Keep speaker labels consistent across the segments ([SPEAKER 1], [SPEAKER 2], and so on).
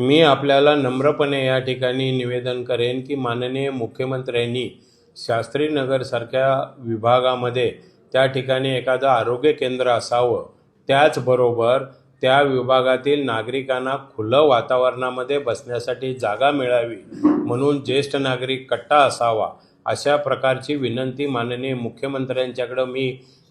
[SPEAKER 1] मी आपल्याला नम्रपणे या ठिकाणी निवेदन करेन की माननीय मुख्यमंत्र्यांनी शास्त्रीनगरसारख्या विभागामध्ये त्या ठिकाणी एखादं आरोग्य केंद्र असावं. त्याचबरोबर त्या विभागातील नागरिकांना खुलं वातावरणामध्ये बसण्यासाठी जागा मिळावी म्हणून ज्येष्ठ नागरिक कट्टा असावा अशा प्रकारची विनंती माननीय मुख्यमंत्र्यांच्याकडं मी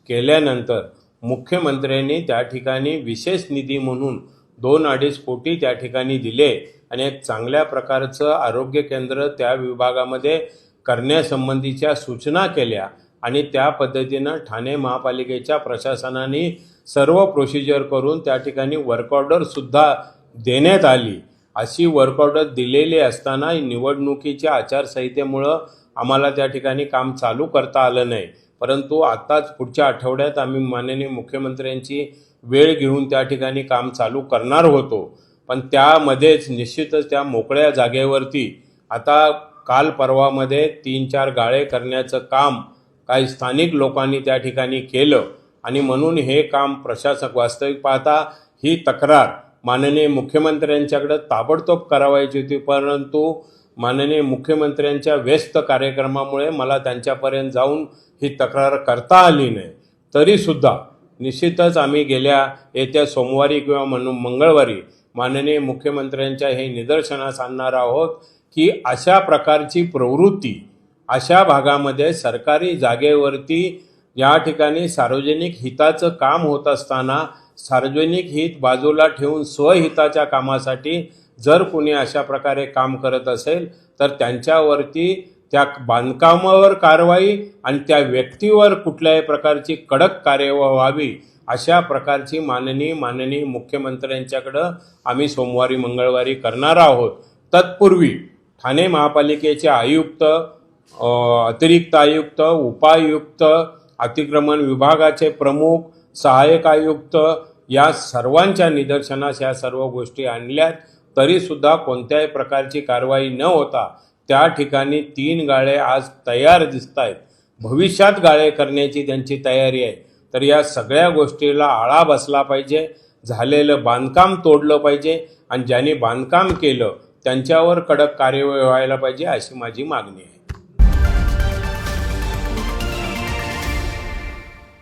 [SPEAKER 1] केल्यानंतर मुख्यमंत्र्यांनी त्या ठिकाणी विशेष निधी म्हणून दोन अडीच कोटी त्या ठिकाणी दिले आणि एक चांगल्या प्रकारचं आरोग्य केंद्र त्या विभागामध्ये करण्यासंबंधीच्या सूचना केल्या आणि त्या पद्धतीनं ठाणे महापालिकेच्या प्रशासनाने सर्व प्रोसिजर करून त्या ठिकाणी वर्क ऑर्डरसुद्धा देण्यात आली. अशी वर्क ऑर्डर दिलेली असताना निवडणुकीच्या आचारसंहितेमुळं आम्हाला त्या ठिकाणी काम चालू करता आलं नाही. परंतु आत्ताच पुढच्या आठवड्यात आम्ही माननीय मुख्यमंत्र्यांची वेळ घेऊन त्या ठिकाणी काम चालू करणार होतो. पण त्यामध्येच निश्चितच त्या मोकळ्या जागेवरती आता काल परवामध्ये तीन चार गाळे करण्याचं काम काही स्थानिक लोकांनी त्या ठिकाणी केलं. आणि म्हणून हे काम प्रशासक वास्तविक पाहता ही तक्रार माननीय मुख्यमंत्र्यांच्याकडं ताबडतोब करावायची होती. परंतु माननीय मुख्यमंत्र्यांच्या व्यस्त कार्यक्रमामुळे मला त्यांच्यापर्यंत जाऊन ही तक्रार करता आली नाही. तरीसुद्धा निश्चितच आम्ही गेल्या येत्या सोमवारी किंवा म्हणून मंगळवारी माननीय मुख्यमंत्र्यांच्या हे निदर्शनास आणणार आहोत की अशा प्रकारची प्रवृत्ती अशा भागामध्ये सरकारी जागेवरती या ठिकाणी सार्वजनिक हिताचं काम होत असताना सार्वजनिक हित बाजूला ठेवून स्वहिताच्या कामासाठी जर कोणी अशा प्रकारे काम करत असेल तर त्यांच्यावरती त्या बांधकामावर कारवाई आणि त्या व्यक्तीवर कुठल्याही प्रकारची कडक कार्यवाही व्हावी अशा प्रकारची माननीय माननीय मुख्यमंत्र्यांच्याकडं आम्ही सोमवारी मंगळवारी करणार आहोत. तत्पूर्वी ठाणे महापालिकेचे आयुक्त अतिरिक्त आयुक्त उपायुक्त अतिक्रमण विभागाचे प्रमुख सहाय्यक आयुक्त या सर्वांच्या निदर्शनास या सर्व गोष्टी आणल्यात तरीसुद्धा कोणत्याही प्रकारची कारवाई न होता त्या ठिकाणी तीन गाळे आज तयार दिसत आहेत भविष्यात गाळे करण्याची त्यांची तयारी आहे. तर या सगळ्या गोष्टीला आळा बसला पाहिजे झालेलं बांधकाम तोडलं पाहिजे आणि ज्यांनी बांधकाम केलं त्यांच्यावर कडक कार्यवाही व्हायला पाहिजे अशी माझी मागणी आहे.